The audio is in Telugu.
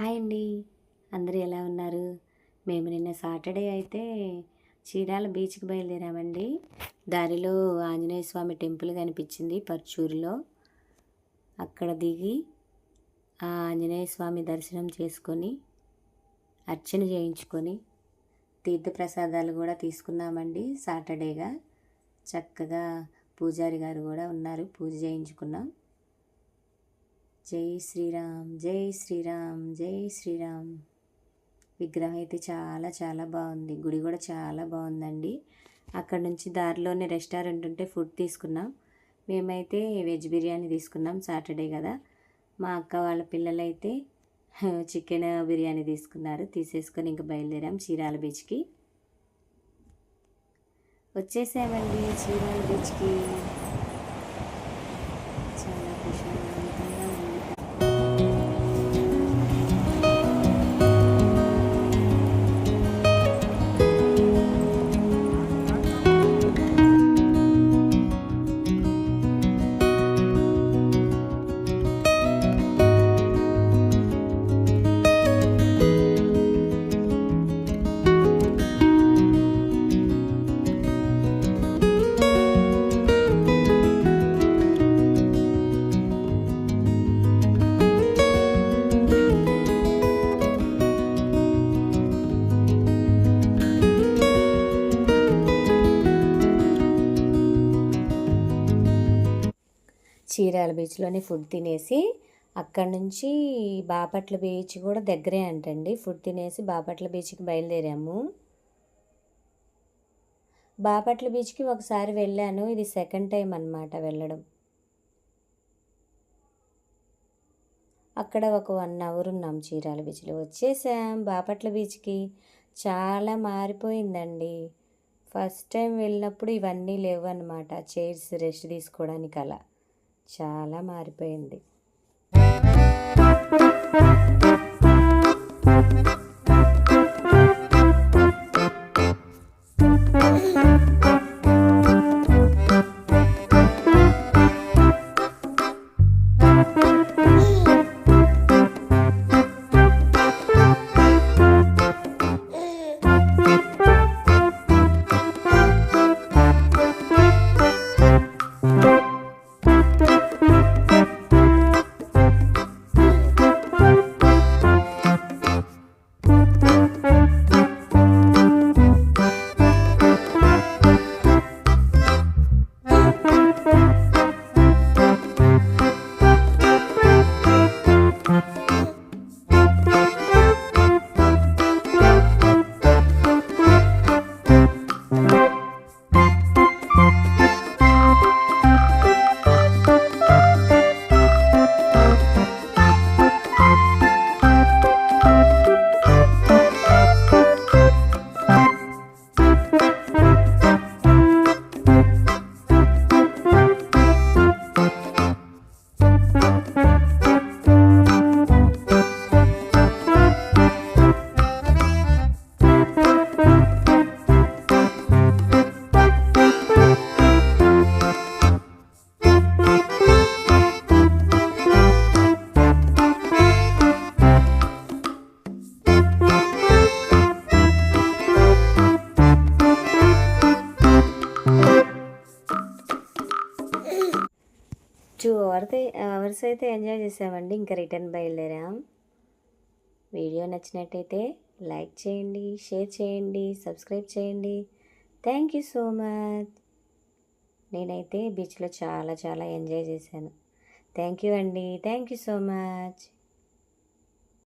హాయ్ అండి. అందరూ ఎలా ఉన్నారు? మేము నిన్న సాటర్డే అయితే చీరాల బీచ్కి బయలుదేరామండి. దారిలో ఆంజనేయ స్వామి టెంపుల్ కనిపించింది పర్చూరులో. అక్కడ దిగి ఆ ఆంజనేయ స్వామి దర్శనం చేసుకొని అర్చన చేయించుకొని తీర్థప్రసాదాలు కూడా తీసుకున్నామండి సాటర్డేగా. చక్కగా పూజారి గారు కూడా ఉన్నారు. పూజ చేయించుకున్నాం. జై శ్రీరామ్ జై శ్రీరామ్ జై శ్రీరామ్. విగ్రహం అయితే చాలా చాలా బాగుంది. గుడి కూడా చాలా బాగుందండి. అక్కడ నుంచి దారిలోనే రెస్టారెంట్ ఉంటే ఫుడ్ తీసుకున్నాం. మేమైతే వెజ్ బిర్యానీ తీసుకున్నాం సాటర్డే కదా. మా అక్క వాళ్ళ పిల్లలైతే చికెన్ బిర్యానీ తీసుకున్నారు. తీసేసుకొని ఇంకా బయలుదేరాం చీరాల బీచ్కి. వచ్చేసామండి చీరాల బీచ్కి. చీరాల బీచ్లోనే ఫుడ్ తినేసి అక్కడి నుంచి బాపట్ల బీచ్ కూడా దగ్గరే అంటండి. ఫుడ్ తినేసి బాపట్ల బీచ్కి బయలుదేరాము. బాపట్ల బీచ్కి ఒకసారి వెళ్ళాను. ఇది సెకండ్ టైం అన్నమాట వెళ్ళడం. అక్కడ ఒక వన్ అవర్ ఉన్నాం చీరాల బీచ్లో. వచ్చేసాం. బాపట్ల బీచ్కి చాలా మారిపోయిందండి. ఫస్ట్ టైం వెళ్ళినప్పుడు ఇవన్నీ లేవు అనమాట చైర్స్ రెస్ట్ తీసుకోవడానికి అలా చాలా మారిపోయింది. అవర్స్ అవర్స్ అయితే ఎంజాయ్ చేసామండి. ఇంకా రిటర్న్ బయలుదేరాం. వీడియో నచ్చినట్టయితే లైక్ చేయండి షేర్ చేయండి సబ్స్క్రైబ్ చేయండి. థ్యాంక్ యూ సో మచ్ నేనైతే బీచ్లో చాలా చాలా ఎంజాయ్ చేశాను. థ్యాంక్ యూ అండి. Thank you so much